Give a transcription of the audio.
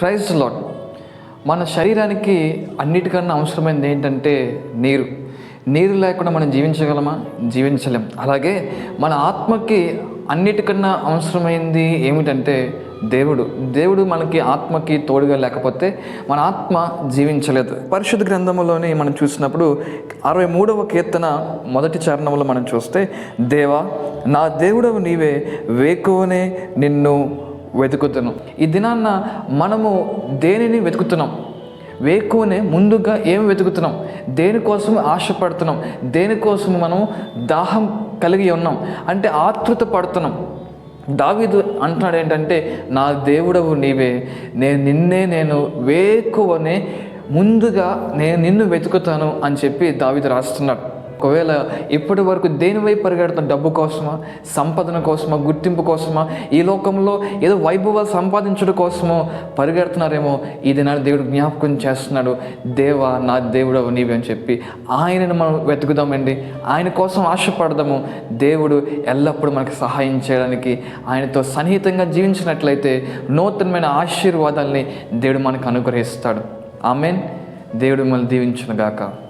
Praise lot మన శరీరానికి అన్నిటికన్నా అవసరమైనది ఏంటంటే నీరు. నీరు లేకుండా మనం జీవించగలమా? జీవించలేం. అలాగే మన ఆత్మకి అన్నిటికన్నా అవసరమైంది ఏమిటంటే దేవుడు. దేవుడు మనకి ఆత్మకి తోడుగా లేకపోతే మన ఆత్మ జీవించలేదు. పరిశుద్ధ గ్రంథంలోని మనం చూసినప్పుడు అరవై మూడవ కీర్తన మొదటి చరణంలో మనం చూస్తే దేవా నా దేవుడవు నీవే వేకువనే నిన్ను వెతుకుతున్నాం ఈ దినాన్న మనము దేనిని వెతుకుతున్నాం? వేకునే ముందుగా ఏం వెతుకుతున్నాం? దేనికోసం ఆశపడుతున్నాం? దేనికోసం మనం దాహం కలిగి ఉన్నాం? అంటే ఆతృత పడుతున్నాం. దావీదు అంటున్నాడు ఏంటంటే నా దేవుడవు నీవే. నేను నిన్నే నేను వేకువనే ముందుగా నేను నిన్ను వెతుకుతాను అని చెప్పి దావీదు రాస్తున్నాడు. ఒకవేళ ఇప్పటి వరకు దేనివై వైపు పరిగెడుతున్న డబ్బు కోసమా సంపదన కోసమా గుర్తింపు కోసమా ఈ లోకంలో ఏదో వైభవాలు సంపాదించడం కోసమో పరిగెడుతున్నారేమో ఇది నా దేవుడు జ్ఞాపకం చేస్తున్నాడు. దేవా నా దేవుడు నీవి అని చెప్పి ఆయనను మనం వెతుకుదామండి. ఆయన కోసం ఆశపడదాము. దేవుడు ఎల్లప్పుడూ మనకు సహాయం చేయడానికి ఆయనతో సన్నిహితంగా జీవించినట్లయితే నూతనమైన ఆశీర్వాదాల్ని దేవుడు మనకు అనుగ్రహిస్తాడు. ఆమెన్. దేవుడు మిమ్మల్ని దీవించును గాక